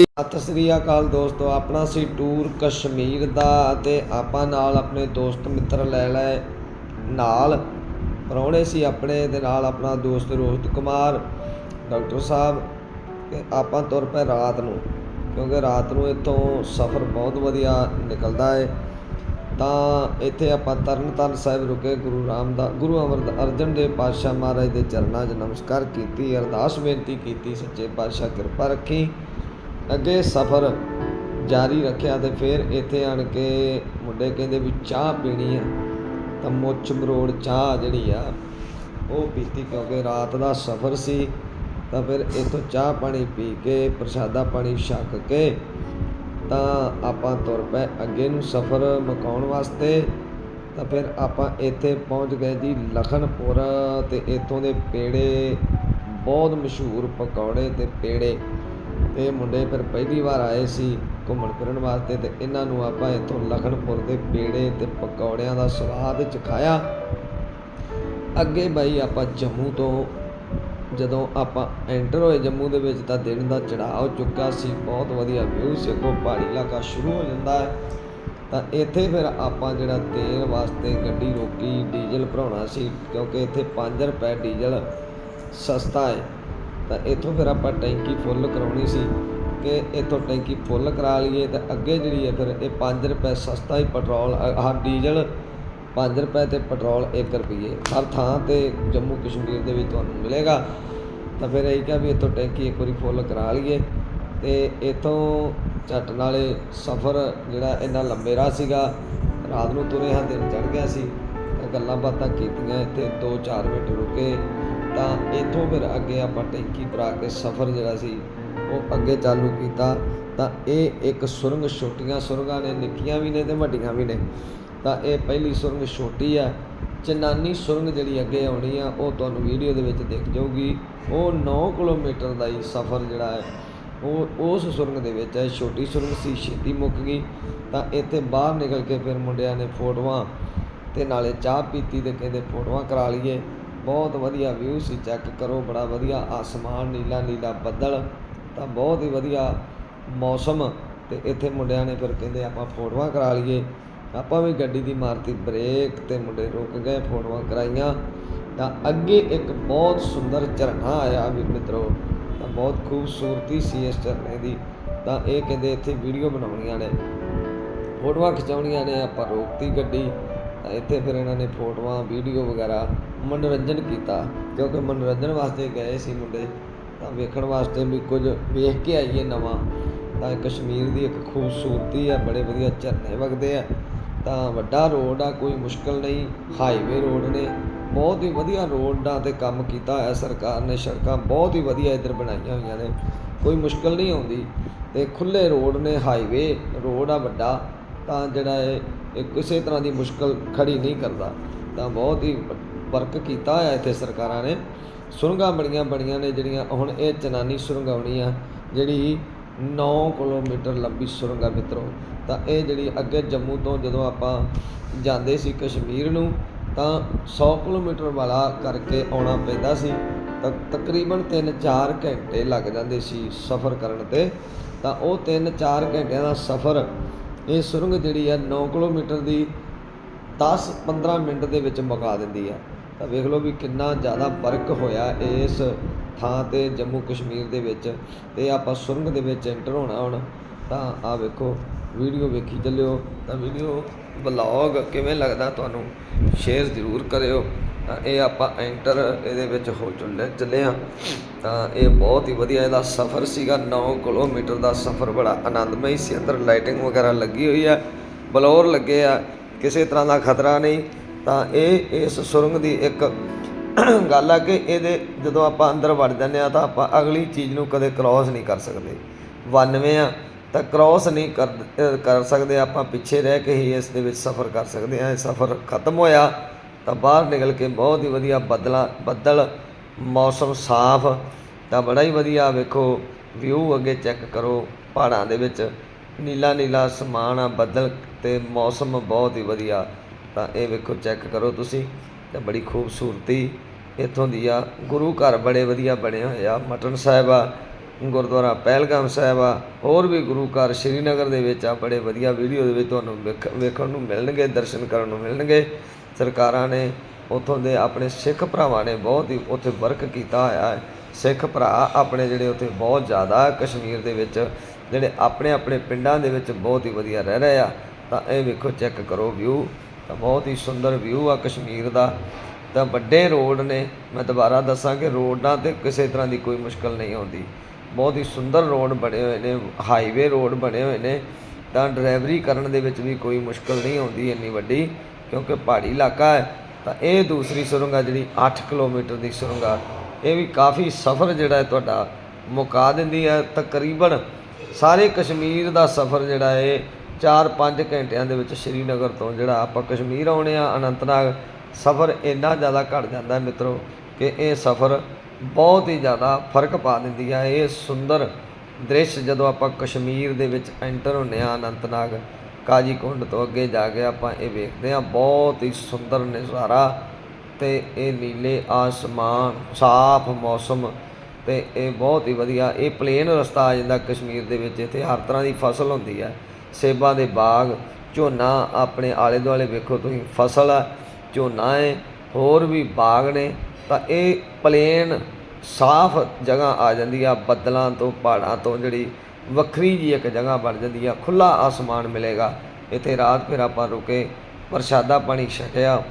ਸਤਿ ਸ੍ਰੀ ਅਕਾਲ ਦੋਸਤੋ, ਆਪਣਾ ਸੀ ਟੂਰ ਕਸ਼ਮੀਰ ਦਾ ਅਤੇ ਆਪਾਂ ਨਾਲ ਆਪਣੇ ਦੋਸਤ ਮਿੱਤਰ ਲੈ ਲਏ ਨਾਲ। ਪ੍ਰਾਹੁਣੇ ਸੀ ਆਪਣੇ ਦੇ ਨਾਲ ਆਪਣਾ ਦੋਸਤ ਰੋਹਿਤ ਕੁਮਾਰ, ਡਾਕਟਰ ਸਾਹਿਬ ਤੇ ਆਪਾਂ ਤੁਰ ਪਏ ਰਾਤ ਨੂੰ, ਕਿਉਂਕਿ ਰਾਤ ਨੂੰ ਇੱਥੋਂ ਸਫ਼ਰ ਬਹੁਤ ਵਧੀਆ ਨਿਕਲਦਾ ਹੈ ਤਾਂ ਇੱਥੇ ਆਪਾਂ ਤਰਨਤਾਰਨ ਸਾਹਿਬ ਰੁਕੇ, ਗੁਰੂ ਰਾਮਦਾਸ ਗੁਰੂ ਅਮਰ ਅਰਜਨ ਦੇਵ ਪਾਤਸ਼ਾਹ ਮਹਾਰਾਜ ਦੇ ਚਰਨਾਂ 'ਚ ਨਮਸਕਾਰ ਕੀਤੀ, ਅਰਦਾਸ ਬੇਨਤੀ ਕੀਤੀ, ਸੱਚੇ ਪਾਤਸ਼ਾਹ ਕਿਰਪਾ ਰੱਖੀ। ਅੱਗੇ ਸਫ਼ਰ ਜਾਰੀ ਰੱਖਿਆ ਤੇ ਫਿਰ ਇੱਥੇ ਆਣ ਕੇ ਮੁੰਡੇ ਕਹਿੰਦੇ ਵੀ ਚਾਹ ਪੀਣੀ ਆ। ਤਾਂ ਮੁੱਛ ਮਰੋੜ ਚਾਹ ਜਿਹੜੀ ਆ, ਉਹ ਪੀਤੀ ਕਿਉਂਕਿ ਰਾਤ ਦਾ ਸਫ਼ਰ ਸੀ। ਤਾਂ ਫਿਰ ਇੱਥੋਂ ਚਾਹ ਪਾਣੀ ਪੀ ਕੇ, ਪ੍ਰਸ਼ਾਦਾ ਪਾਣੀ ਛਕ ਕੇ ਤਾਂ ਆਪਾਂ ਤੁਰ ਪਏ ਅੱਗੇ ਨੂੰ ਸਫ਼ਰ ਮੁਕਾਉਣ ਵਾਸਤੇ। ਤਾਂ ਫਿਰ ਆਪਾਂ ਇੱਥੇ ਪਹੁੰਚ ਗਏ ਜੀ ਲਖਨਪੁਰ ਤੇ ਇੱਥੋਂ ਦੇ ਪੇੜੇ ਬਹੁਤ ਮਸ਼ਹੂਰ ਪਕੌੜੇ ਤੇ ਪੇੜੇ। ਇਹ ਮੁੰਡੇ ਫਿਰ ਪਹਿਲੀ ਵਾਰ ਆਏ ਸੀ ਘੁੰਮਣ ਫਿਰਨ ਵਾਸਤੇ ਤੇ ਇਹਨਾਂ ਨੂੰ ਆਪਾਂ ਇੱਥੋਂ ਲਖਨਪੁਰ ਦੇ ਪੇੜੇ ਤੇ ਪਕੌੜਿਆਂ ਦਾ ਸਵਾਦ ਚਖਾਇਆ ਅੱਗੇ ਬਾਈ ਆਪਾਂ ਜੰਮੂ ਤੋਂ ਜਦੋਂ ਆਪਾਂ ਐਂਟਰ ਹੋਏ ਜੰਮੂ ਦੇ ਵਿੱਚ ਤਾਂ ਦਿਨ ਦਾ ਚੜਾਅ ਹੋ ਚੁੱਕਾ ਸੀ, ਬਹੁਤ ਵਧੀਆ ਵਿਊ ਸੀ, ਅੱਗੋਂ ਪਹਾੜੀ ਇਲਾਕਾ ਸ਼ੁਰੂ ਹੋ ਜਾਂਦਾ ਹੈ। ਤਾਂ ਇੱਥੇ ਫਿਰ ਆਪਾਂ ਜਿਹੜਾ ਤੇਲ ਵਾਸਤੇ ਗੱਡੀ ਰੋਕੀ, ਡੀਜ਼ਲ ਭਰਾਉਣਾ ਸੀ, ਕਿਉਂਕਿ ਇੱਥੇ 5 ਰੁਪਏ ਡੀਜ਼ਲ ਸਸਤਾ ਹੈ। ਤਾਂ ਇੱਥੋਂ ਫਿਰ ਆਪਾਂ ਟੈਂਕੀ ਫੁੱਲ ਕਰਾਉਣੀ ਸੀ ਕਿ ਇੱਥੋਂ ਟੈਂਕੀ ਫੁੱਲ ਕਰਾ ਲਈਏ ਤਾਂ ਅੱਗੇ ਜਿਹੜੀ ਹੈ ਫਿਰ ਇਹ 5 ਰੁਪਏ ਸਸਤਾ ਹੀ ਪੈਟਰੋਲ ਆਹ ਡੀਜ਼ਲ 5 ਰੁਪਏ ਤੇ ਪੈਟਰੋਲ 1 ਰੁਪਏ ਹਰ ਥਾਂ ਤੇ ਜੰਮੂ ਕਸ਼ਮੀਰ ਦੇ ਵਿੱਚ ਤੁਹਾਨੂੰ ਮਿਲੇਗਾ। ਤਾਂ ਫਿਰ ਇਹ ਕਿਹਾ ਵੀ ਇੱਥੋਂ ਟੈਂਕੀ ਇੱਕ ਵਾਰੀ ਫੁੱਲ ਕਰਾ ਲਈਏ। ਤੇ ਇੱਥੋਂ ਝੱਟ ਨਾਲੇ ਸਫ਼ਰ ਜਿਹੜਾ ਇੰਨਾ ਲੰਬੇ ਰਾਹ ਸੀਗਾ, ਰਾਤ ਨੂੰ ਤੁਰੇ ਹਾਂ, ਦਿਨ ਚੜ ਗਿਆ ਸੀ। ਤਾਂ ਗੱਲਾਂ ਬਾਤਾਂ ਕੀਤੀਆਂ ਇੱਥੇ 2-4 ਮਿੰਟ ਰੁਕੇ। ਤਾਂ ਇੱਥੋਂ ਫਿਰ ਅੱਗੇ ਆਪਾਂ ਟੈਂਕੀ ਭਰਾ ਕੇ ਸਫ਼ਰ ਜਿਹੜਾ ਸੀ, ਉਹ ਅੱਗੇ ਚਾਲੂ ਕੀਤਾ। ਤਾਂ ਇਹ ਇੱਕ ਸੁਰੰਗ ਛੋਟੀਆਂ ਸੁਰੰਗਾਂ ਨੇ, ਨਿੱਕੀਆਂ ਵੀ ਨੇ ਤੇ ਵੱਡੀਆਂ ਵੀ ਨੇ। ਤਾਂ ਇਹ ਪਹਿਲੀ ਸੁਰੰਗ ਛੋਟੀ ਆ। ਚਨਾਨੀ ਸੁਰੰਗ ਜਿਹੜੀ ਅੱਗੇ ਆਉਣੀ ਆ, ਉਹ ਤੁਹਾਨੂੰ ਵੀਡੀਓ ਦੇ ਵਿੱਚ ਦਿਖ ਜਾਊਗੀ। ਉਹ 9 ਕਿਲੋਮੀਟਰ ਦਾ ਹੀ ਸਫ਼ਰ ਜਿਹੜਾ ਹੈ, ਉਹ ਉਸ ਸੁਰੰਗ ਦੇ ਵਿੱਚ ਹੈ। ਛੋਟੀ ਸੁਰੰਗ ਸੀ, ਛੇਤੀ ਮੁੱਕ ਗਈ। ਤਾਂ ਇੱਥੇ ਬਾਹਰ ਨਿਕਲ ਕੇ ਫਿਰ ਮੁੰਡਿਆਂ ਨੇ ਫੋਟੋਆਂ ਤੇ ਨਾਲੇ ਚਾਹ ਪੀਤੀ ਤੇ ਕਹਿੰਦੇ ਫੋਟੋਆਂ ਕਰਾ ਲਈਏ। ਬਹੁਤ ਵਧੀਆ ਵਿਊ ਸੀ ਚੈੱਕ ਕਰੋ, ਬੜਾ ਵਧੀਆ ਆਸਮਾਨ ਨੀਲਾ ਨੀਲਾ ਬੱਦਲ, ਤਾਂ ਬਹੁਤ ਹੀ ਵਧੀਆ ਮੌਸਮ। ਤੇ ਇੱਥੇ ਮੁੰਡਿਆਂ ਨੇ ਫਿਰ ਕਹਿੰਦੇ ਆਪਾਂ ਫੋਟੋਆਂ ਕਰਾ ਲਈਏ। ਆਪਾਂ ਵੀ ਗੱਡੀ ਦੀ ਮਾਰਤੀ ਬ੍ਰੇਕ ਤੇ ਮੁੰਡੇ ਰੁਕ ਗਏ, ਫੋਟੋਆਂ ਕਰਾਈਆਂ। ਤਾਂ ਅੱਗੇ ਇੱਕ ਬਹੁਤ ਸੁੰਦਰ ਝਰਨਾ ਆਇਆ ਵੀ ਮਿੱਤਰੋ, ਤਾਂ ਬਹੁਤ ਖੂਬਸੂਰਤੀ ਸੀ ਇਸ ਝਰਨੇ ਦੀ। ਤਾਂ ਇਹ ਕਹਿੰਦੇ ਇੱਥੇ ਵੀਡੀਓ ਬਣਾਉਣੀਆਂ ਨੇ। ਫੋਟੋਆਂ ਖਿਚਾਉਣੀਆਂ ਨੇ, ਆਪਾਂ ਰੋਕਤੀ ਗੱਡੀ। ਇੱਥੇ ਫਿਰ ਇਹਨਾਂ ਨੇ ਫੋਟੋਆਂ, ਵੀਡੀਓ ਵਗੈਰਾ ਮਨੋਰੰਜਨ ਕੀਤਾ, ਕਿਉਂਕਿ ਮਨੋਰੰਜਨ ਵਾਸਤੇ ਗਏ ਸੀ ਮੁੰਡੇ। ਤਾਂ ਵੇਖਣ ਵਾਸਤੇ ਵੀ ਕੁਝ ਵੇਖ ਕੇ ਆਈਏ ਨਵਾਂ। ਤਾਂ ਕਸ਼ਮੀਰ ਦੀ ਇੱਕ ਖੂਬਸੂਰਤੀ ਹੈ, ਬੜੇ ਵਧੀਆ ਝਰਨੇ ਵਗਦੇ ਆ। ਤਾਂ ਵੱਡਾ ਰੋਡ ਆ, ਕੋਈ ਮੁਸ਼ਕਲ ਨਹੀਂ ਹਾਈਵੇ ਰੋਡ ਨੇ। ਬਹੁਤ ਹੀ ਵਧੀਆ ਰੋਡਾਂ ਤੇ ਕੰਮ ਕੀਤਾ ਹੋਇਆ ਸਰਕਾਰ ਨੇ, ਸੜਕਾਂ ਬਹੁਤ ਹੀ ਵਧੀਆ ਇੱਧਰ ਬਣਾਈਆਂ ਹੋਈਆਂ ਨੇ। ਕੋਈ ਮੁਸ਼ਕਲ ਨਹੀਂ ਆਉਂਦੀ। ਤੇ ਖੁੱਲੇ ਰੋਡ ਨੇ ਹਾਈਵੇ ਰੋਡ ਆ ਵੱਡਾ। ਤਾਂ ਜਿਹੜਾ ਇਹ ਇਹ ਕਿਸੇ ਤਰ੍ਹਾਂ ਦੀ ਮੁਸ਼ਕਲ ਖੜੀ ਨਹੀਂ ਕਰਦਾ। ਤਾਂ ਬਹੁਤ ਹੀ ਵਰਕ ਕੀਤਾ ਹੋਇਆ ਇੱਥੇ ਸਰਕਾਰਾਂ ਨੇ। ਸੁਰੰਗਾਂ ਬੜੀਆਂ ਬੜੀਆਂ ਨੇ ਜਿਹੜੀਆਂ, ਹੁਣ ਇਹ ਚਨਾਨੀ ਸੁਰੰਗ ਆਉਣੀ ਆ ਜਿਹੜੀ 9 ਕਿਲੋਮੀਟਰ ਲੰਬੀ ਸੁਰੰਗ ਆ ਮਿੱਤਰੋ, ਤਾਂ ਇਹ ਜਿਹੜੀ ਅੱਗੇ ਜੰਮੂ ਤੋਂ ਜਦੋਂ ਆਪਾਂ ਜਾਂਦੇ ਸੀ ਕਸ਼ਮੀਰ ਨੂੰ, ਤਾਂ 100 ਕਿਲੋਮੀਟਰ ਵਾਲਾ ਕਰਕੇ ਆਉਣਾ ਪੈਂਦਾ ਸੀ। ਤਾਂ ਤਕਰੀਬਨ 3-4 ਘੰਟੇ ਲੱਗ ਜਾਂਦੇ ਸੀ ਸਫ਼ਰ ਕਰਨ ਤੇ। ਤਾਂ ਉਹ 3-4 ਘੰਟਿਆਂ ਦਾ ਸਫ਼ਰ ਇਹ ਸੁਰੰਗ ਜਿਹੜੀ ਹੈ 9 ਕਿਲੋਮੀਟਰ ਦੀ 10-15 ਮਿੰਟ ਦੇ ਵਿੱਚ ਮੁਕਾ ਦਿੰਦੀ ਹੈ। ਤਾਂ ਵੇਖ ਲਓ ਵੀ ਕਿੰਨਾ ਜ਼ਿਆਦਾ ਫ਼ਰਕ ਹੋਇਆ ਇਸ ਥਾਂ ਤੇ ਜੰਮੂ ਕਸ਼ਮੀਰ ਦੇ ਵਿੱਚ ਤੇ ਆਪਾਂ ਸੁਰੰਗ ਦੇ ਵਿੱਚ ਐਂਟਰ ਹੋਣਾ ਹੁਣ। ਤਾਂ ਆ ਵੇਖੋ, ਵੀਡੀਓ ਵੇਖੀ ਚੱਲਿਓ ਤਾਂ ਵੀਡੀਓ ਵਲੌਗ ਕਿਵੇਂ ਲੱਗਦਾ ਤੁਹਾਨੂੰ ਸ਼ੇਅਰ ਜ਼ਰੂਰ ਕਰਿਓ। ਤਾਂ ਇਹ ਆਪਾਂ ਐਂਟਰ ਇਹਦੇ ਵਿੱਚ ਹੋ ਚੱਲੇ ਚੱਲੇ ਆ ਤਾਂ ਇਹ ਬਹੁਤ ਹੀ ਵਧੀਆ ਇਹਦਾ ਸਫ਼ਰ ਸੀਗਾ। 9 ਕਿਲੋਮੀਟਰ ਦਾ ਸਫ਼ਰ, ਬੜਾ ਆਨੰਦਮਈ ਸੀ। ਅੰਦਰ ਲਾਈਟਿੰਗ ਵਗੈਰਾ ਲੱਗੀ ਹੋਈ ਆ, ਬਲੌਰ ਲੱਗੇ ਆ, ਕਿਸੇ ਤਰ੍ਹਾਂ ਦਾ ਖਤਰਾ ਨਹੀਂ। ਤਾਂ ਇਹ, ਇਸ ਸੁਰੰਗ ਦੀ ਇੱਕ ਗੱਲ ਆ ਕਿ ਇਹਦੇ ਜਦੋਂ ਆਪਾਂ ਅੰਦਰ ਵੜ ਜਾਂਦੇ ਆ ਤਾਂ ਆਪਾਂ ਅਗਲੀ ਚੀਜ਼ ਨੂੰ ਕਦੇ ਕ੍ਰਾਸ ਨਹੀਂ ਕਰ ਸਕਦੇ। 92 ਆ ਤਾਂ ਕ੍ਰਾਸ ਨਹੀਂ ਕਰ ਕਰ ਸਕਦੇ। ਆਪਾਂ ਪਿੱਛੇ ਰਹਿ ਕੇ ਹੀ ਇਸ ਦੇ ਵਿੱਚ ਸਫ਼ਰ ਕਰ ਸਕਦੇ ਆ ਇਹ ਸਫ਼ਰ ਖਤਮ ਹੋਇਆ। ਤਾਂ ਬਾਹਰ ਨਿਕਲ ਕੇ ਬਹੁਤ ਹੀ ਵਧੀਆ ਬੱਦਲਾ, ਬੱਦਲ, ਮੌਸਮ ਸਾਫ਼, ਤਾਂ ਬੜਾ ਹੀ ਵਧੀਆ ਵੇਖੋ ਵਿਊ ਅੱਗੇ ਚੈੱਕ ਕਰੋ ਪਹਾੜਾਂ ਦੇ ਵਿੱਚ। ਨੀਲਾ ਨੀਲਾ ਅਸਮਾਨ ਆ, ਬੱਦਲ ਤੇ ਮੌਸਮ ਬਹੁਤ ਹੀ ਵਧੀਆ। ਤਾਂ ਇਹ ਵੇਖੋ ਚੈੱਕ ਕਰੋ ਤੁਸੀਂ, ਤੇ ਬੜੀ ਖੂਬਸੂਰਤੀ ਇੱਥੋਂ ਦੀ ਆ। ਗੁਰੂ ਘਰ ਬੜੇ ਵਧੀਆ ਬਣੇ ਹੋਏ ਆ, ਮਟਨ ਸਾਹਿਬ ਆ, ਗੁਰਦੁਆਰਾ ਪਹਿਲਗਾਮ ਸਾਹਿਬ ਆ, ਹੋਰ ਵੀ ਗੁਰੂ ਘਰ ਸ਼੍ਰੀਨਗਰ ਦੇ ਵਿੱਚ ਆ, ਬੜੇ ਵਧੀਆ ਵੀਡੀਓ ਦੇ ਵਿੱਚ ਤੁਹਾਨੂੰ ਵੇਖ- ਵੇਖਣ ਨੂੰ ਮਿਲਣਗੇ, ਦਰਸ਼ਨ ਕਰਨ ਨੂੰ ਮਿਲਣਗੇ। ਸਰਕਾਰਾਂ ਨੇ ਉੱਥੋਂ ਦੇ ਆਪਣੇ ਸਿੱਖ ਭਰਾਵਾਂ ਨੇ ਬਹੁਤ ਹੀ ਉੱਥੇ ਵਰਕ ਕੀਤਾ ਹੋਇਆ ਹੈ। ਸਿੱਖ ਭਰਾ ਆਪਣੇ ਜਿਹੜੇ ਉੱਥੇ ਬਹੁਤ ਜ਼ਿਆਦਾ ਕਸ਼ਮੀਰ ਦੇ ਵਿੱਚ ਜਿਹੜੇ ਆਪਣੇ ਆਪਣੇ ਪਿੰਡਾਂ ਦੇ ਵਿੱਚ ਬਹੁਤ ਹੀ ਵਧੀਆ ਰਹਿ ਰਹੇ ਆ, ਤਾਂ ਇਹ ਵੇਖੋ ਚੈੱਕ ਕਰੋ ਵਿਊ ਤਾਂ ਬਹੁਤ ਹੀ ਸੁੰਦਰ ਵਿਊ ਆ ਕਸ਼ਮੀਰ ਦਾ। ਤਾਂ ਵੱਡੇ ਰੋਡ ਨੇ, ਮੈਂ ਦੁਬਾਰਾ ਦੱਸਾਂ ਕਿ ਰੋਡਾਂ ਤੇ ਕਿਸੇ ਤਰ੍ਹਾਂ ਦੀ ਕੋਈ ਮੁਸ਼ਕਲ ਨਹੀਂ ਆਉਂਦੀ। ਬਹੁਤ ਹੀ ਸੁੰਦਰ ਰੋਡ ਬਣੇ ਹੋਏ ਨੇ ਹਾਈਵੇ ਰੋਡ ਬਣੇ ਹੋਏ ਨੇ, ਤਾਂ ਡਰਾਈਵਰੀ ਕਰਨ ਦੇ ਵਿੱਚ ਵੀ ਕੋਈ ਮੁਸ਼ਕਲ ਨਹੀਂ ਆਉਂਦੀ ਇੰਨੀ ਵੱਡੀ। ਕਿਉਂਕਿ ਪਹਾੜੀ ਇਲਾਕਾ ਹੈ, ਤਾਂ ਇਹ ਦੂਸਰੀ ਸੁਰੰਗ ਆ ਜਿਹੜੀ 8 ਕਿਲੋਮੀਟਰ ਦੀ ਸੁਰੰਗ ਆ ਇਹ ਵੀ ਕਾਫੀ ਸਫ਼ਰ ਜਿਹੜਾ ਹੈ ਤੁਹਾਡਾ ਮੁਕਾ ਦਿੰਦੀ ਹੈ, ਤਕਰੀਬਨ ਸਾਰੇ ਕਸ਼ਮੀਰ ਦਾ ਸਫ਼ਰ ਜਿਹੜਾ ਹੈ 4-5 ਘੰਟਿਆਂ ਦੇ ਵਿੱਚ ਸ਼੍ਰੀਨਗਰ ਤੋਂ ਜਿਹੜਾ ਆਪਾਂ ਕਸ਼ਮੀਰ ਆਉਣੇ ਆ, ਅਨੰਤਨਾਗ, ਸਫ਼ਰ ਇੰਨਾ ਜ਼ਿਆਦਾ ਘਟ ਜਾਂਦਾ ਹੈ ਮਿੱਤਰੋ ਕਿ ਇਹ ਸਫ਼ਰ ਬਹੁਤ ਹੀ ਜ਼ਿਆਦਾ ਫ਼ਰਕ ਪਾ ਦਿੰਦੀ ਹੈ। ਇਹ ਸੁੰਦਰ ਦ੍ਰਿਸ਼ ਜਦੋਂ ਆਪਾਂ ਕਸ਼ਮੀਰ ਦੇ ਵਿੱਚ ਐਂਟਰ ਹੁੰਨੇ ਆ ਅਨੰਤਨਾਗ ਕਾਜੀ ਕੁੰਡ ਤੋਂ ਅੱਗੇ ਜਾ ਕੇ ਆਪਾਂ ਇਹ ਵੇਖਦੇ ਹਾਂ। ਬਹੁਤ ਹੀ ਸੁੰਦਰ ਨਜ਼ਾਰਾ ਤੇ ਇਹ ਨੀਲੇ ਆਸਮਾਨ, ਸਾਫ਼ ਮੌਸਮ ਤੇ ਇਹ ਬਹੁਤ ਹੀ ਵਧੀਆ, ਇਹ ਪਲੇਨ ਰਸਤਾ ਆ ਜਾਂਦਾ ਕਸ਼ਮੀਰ ਦੇ ਵਿੱਚ, ਇੱਥੇ ਹਰ ਤਰ੍ਹਾਂ ਦੀ ਫਸਲ ਹੁੰਦੀ ਹੈ ਸੇਬਾਂ ਦੇ ਬਾਗ, ਝੋਨਾ ਆਪਣੇ ਆਲੇ ਦੁਆਲੇ ਵੇਖੋ ਤੁਸੀਂ, ਫਸਲ ਆ, ਝੋਨਾ ਹੈ ਹੋਰ ਵੀ ਬਾਗ ਨੇ, ਤਾਂ ਇਹ ਪਲੇਨ ਸਾਫ਼ ਜਗ੍ਹਾ ਆ ਜਾਂਦੀ ਆ, ਬੱਦਲਾਂ ਤੋਂ, ਪਹਾੜਾਂ ਤੋਂ ਜਿਹੜੀ ਵੱਖਰੀ ਜੀ ਇੱਕ ਜਗ੍ਹਾ ਬਣ ਜਾਂਦੀ ਆ ਖੁੱਲਾ ਆਸਮਾਨ ਮਿਲੇਗਾ। ਇੱਥੇ ਰਾਤ ਫਿਰ ਆਪਾਂ ਰੁਕੇ, ਪ੍ਰਸ਼ਾਦਾ ਪਾਣੀ ਛਕਿਆ,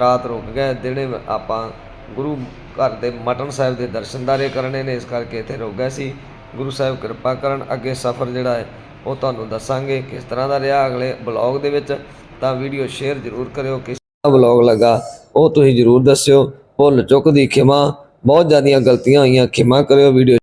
ਰਾਤ ਰੁਕ ਗਏ, ਦਿਨੇ ਆਪਾਂ ਗੁਰੂ ਘਰ ਦੇ ਮਟਨ ਸਾਹਿਬ ਦੇ ਦਰਸ਼ਨਦਾਰੇ ਕਰਨੇ ਨੇ, ਇਸ ਕਰਕੇ ਇੱਥੇ ਰੁਕ ਗਏ ਸੀ। ਗੁਰੂ ਸਾਹਿਬ ਕਿਰਪਾ ਕਰਨ, ਅੱਗੇ ਸਫ਼ਰ ਜਿਹੜਾ ਹੈ, ਉਹ ਤੁਹਾਨੂੰ ਦੱਸਾਂਗੇ ਕਿਸ ਤਰ੍ਹਾਂ ਦਾ ਰਿਹਾ। ਅਗਲੇ ਬਲੌਗ ਦੇ ਵਿੱਚ ਤਾਂ ਵੀਡੀਓ ਸ਼ੇਅਰ ਜ਼ਰੂਰ ਕਰਿਓ, ਕਿਸ ਤਰ੍ਹਾਂ ਬਲੌਗ ਲੱਗਾ, ਉਹ ਤੁਸੀਂ ਜ਼ਰੂਰ ਦੱਸਿਓ। ਭੁੱਲ ਚੁੱਕ ਦੀ ਖਿਮਾ, ਬਹੁਤ ਜ਼ਿਆਦੀਆਂ ਗਲਤੀਆਂ ਹੋਈਆਂ, ਖਿਮਾ ਕਰਿਓ, ਵੀਡੀਓ